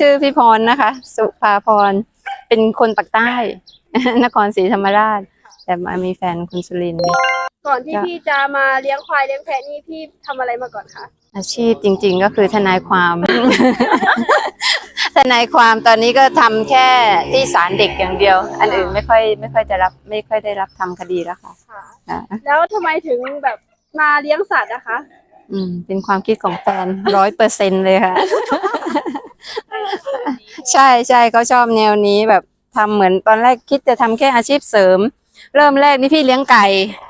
ชื่อพี่พรนะคะ สุภาพรเป็นคนปากใต้ นครศรีธรรมราช แต่มามีแฟนคนสุรินทร์ก่อนที่จ้ะพี่จะมาเลี้ยงควายเลี้ยงแพะนี่พี่ทำอะไรมาก่อนคะอาชีพจริง ๆ ก็คือทนายความ ทนายความตอนนี้ก็ทำแค่ที่ศาลเด็กอย่างเดียว อันอื่นไม่ค่อยไม่ค่อยจะรับไม่ค่อยได้รับทำคดีแล้วค่ะค่ะ อ่าแล้วทำไมถึงแบบมาเลี้ยงสัตว์นะคะ อืมเป็นความคิดของแฟนร้อยเปอร์เซ็นเลยค่ะ ใช่ใช่เขาชอบแนวนี้แบบทำเหมือนตอนแรกคิดจะทำแค่อาชีพเสริม เริ่มแรกนี่พี่เลี้ยงไก่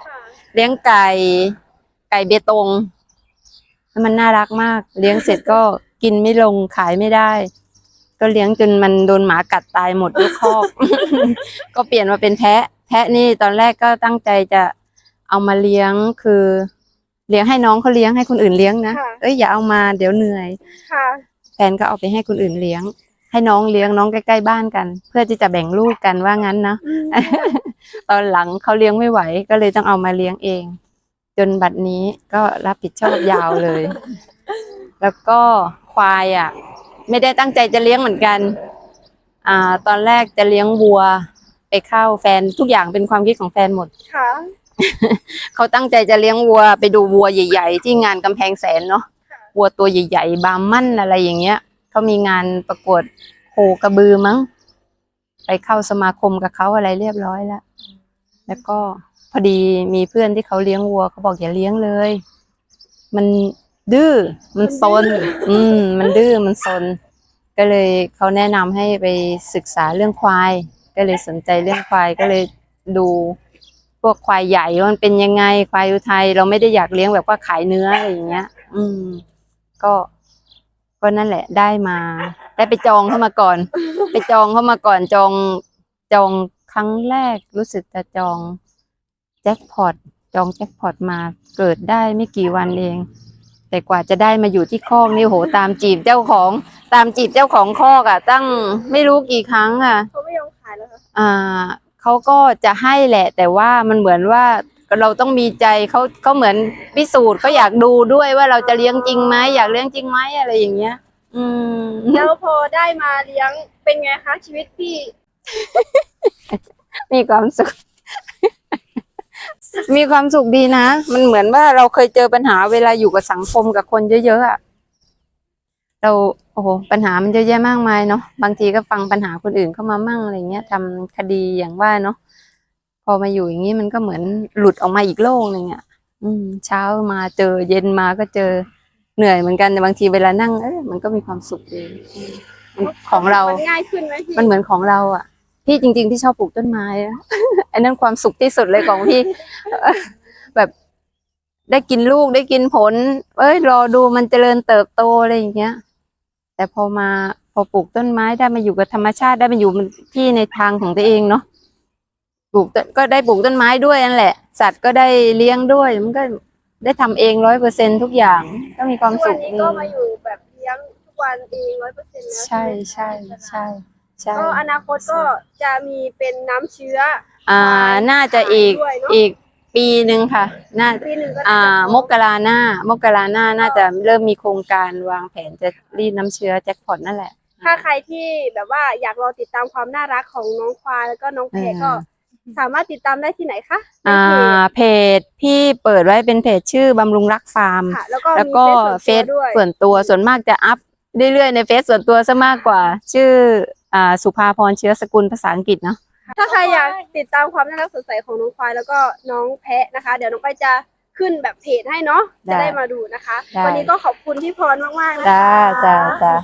ค่ะเลี้ยงไก่ ไก่เบตงแล้วมันน่ารักมาก เลี้ยงเสร็จก็กินไม่ลงขายไม่ได้ ก็เลี้ยงจนมันโดนหมากัดตายหมดทุกคอก ก็เปลี่ยนมาเป็นแพะ แพะนี่ตอนแรกก็ตั้งใจจะเอามาเลี้ยงคือ เลี้ยงให้น้องเขาเลี้ยงให้คนอื่นเลี้ยงนะค่ะเอ้ยอย่าเอามาเดี๋ยวเหนื่อยค่ะ แฟนก็เอาไปให้คนอื่นเลี้ยง ให้น้องเลี้ยงน้องใกล้ๆบ้านกัน เพื่อที่จะแบ่งลูกกันว่างั้นนะอืมตอนหลังเขาเลี้ยงไม่ไหว ก็เลยต้องเอามาเลี้ยงเอง จนบัดนี้ก็รับผิดชอบยาวเลย แล้วก็ควายอะ ไม่ได้ตั้งใจจะเลี้ยงเหมือนกัน อ่า ตอนแรกจะเลี้ยงวัว ไปเข้าแฟนทุกอย่างเป็นความคิดของแฟนหมดค่ะเขาตั้งใจจะเลี้ยงวัวไปดูวัวใหญ่ ๆ ที่งานกำแพงแสนเนาะค่ะ วัวตัวใหญ่ๆ บาร์มั่นอะไรอย่างเงี้ยเขามีงานประกวดโคกระบือมั้ง ไปเข้าสมาคมกับเขาอะไรเรียบร้อยแล้ว แล้วก็พอดีมีเพื่อนที่เขาเลี้ยงวัวเขาบอกอย่าเลี้ยงเลย มันดื้อ มันซน อืม มันดื้อ มันซน ก็เลยเขาแนะนำให้ไปศึกษาเรื่องควาย ก็เลยสนใจเรื่องควาย ก็เลยดูพวกควายใหญ่มันเป็นยังไง ควายอุทัยเราไม่ได้อยากเลี้ยงแบบว่าขายเนื้ออะไรอย่างเงี้ย อืม ก็ ก็นั่นแหละ ได้มา ได้ไปจองเข้ามาก่อน ไปจองเข้ามาก่อนจองจองครั้งแรกรู้สึกจะจองแจ็คพอตจองแจ็คพอตมาเกิดได้ไม่กี่วันเอง แต่กว่าจะได้มาอยู่ที่คอกนี่โหตามจีบเจ้าของ ตามจีบเจ้าของคอกอะตั้งไม่รู้กี่ครั้งอะเขาไม่ยอมขายแล้วค่ะอ่าเขาก็จะให้แหละ แต่ว่ามันเหมือนว่า เราต้องมีใจเขาเขาเหมือนพิสูจน์เขาอยากดูด้วยว่าเราจะเลี้ยงจริงไหมอยากเลี้ยงจริงไหมอะไรอย่างเงี้ย อืมแล้วพอได้มาเลี้ยงเป็นไงคะชีวิตพี่ มีความสุข มีความสุขดีนะ มันเหมือนว่าเราเคยเจอปัญหาเวลาอยู่กับสังคมกับคนเยอะๆอะเราโอ้โหปัญหามันเยอะแยะมากมายเนาะบางทีก็ฟังปัญหาคนอื่นเข้ามามั่งอะไรเงี้ยทำคดีอย่างว่าเนาะ พอมาอยู่อย่างนี้มันก็เหมือนหลุดออกมาอีกโลกหนึ่งอะอืม เช้ามาเจอเย็นมาก็เจอเหนื่อยเหมือนกันแต่บางทีเวลานั่งเออมันก็มีความสุขดีมันของเรา มันง่ายขึ้นไหมพี่มันเหมือนของเราอะ พี่จริง ๆ ที่ชอบปลูกต้นไม้อะอันนั้นความสุขที่สุดเลยของพี่ แบบได้กินลูกได้กินผล เอ้ย รอดูมันเจริญเติบโตอะไรอย่างเงี้ย แต่พอมาพอปลูกต้นไม้ได้มาอยู่กับธรรมชาติได้มาอยู่ที่ในทางของตัวเองเนาะ ปลูกต้นก็ได้ปลูกต้นไม้ด้วยนั่นแหละ สัตว์ก็ได้เลี้ยงด้วย มันก็ได้ทำเองร้อยเปอร์เซ็นทุกอย่าง ก็มีความทุกสุวันขนี้ก็มาอยู่แบบเลี้ยงทุกวันเองร้อยเปอร์เซ็นต์แล้วใช่ใช่ใช่ใช่ก็อนาคตก็จะมีเป็นน้ำเชื้อ อ่าน่าจะอีกด้วยเนอะอีกปีหนึ่งค่ะ น่าปีหนึ่งก็อ่าน่จะมกราหน้ามกราหน้าน่าจะเริ่มมีโครงการวางแผนจะรีดน้ำเชื้อแจ็คพอตนั่นแหละ ถ้าใครที่แบบว่าอยากรอติดตามความน่ารักของน้องควายแล้วก็น้องแพะก็ สามารถติดตามได้ที่ไหนคะในอ่าเพจเพจพี่เปิดไว้เป็นเพจชื่อบำรุงรักฟาร์ม ค่ะแล้วก็แล้วมีก็เฟเฟซซด้วยส่วนตัวส่วนมากจะอัพเรื่อยๆในเฟซส่วนตัวซะมากกว่า ชื่ออ่าสุภาพรเชื้อสกุลภาษาอังกฤษเนาะ ถ้าใครอยากติดตามความน่ารักสดใสของน้องควายแล้วก็น้องแพะนะคะ เดี๋ยวน้องไปายจะขึ้นแบบเพจให้เนาะ ได้จะได้มาดูนะคะ ได้ วันนี้ก็ขอบคุณพี่พรมากๆนะคะ จ้าจ้าจ้า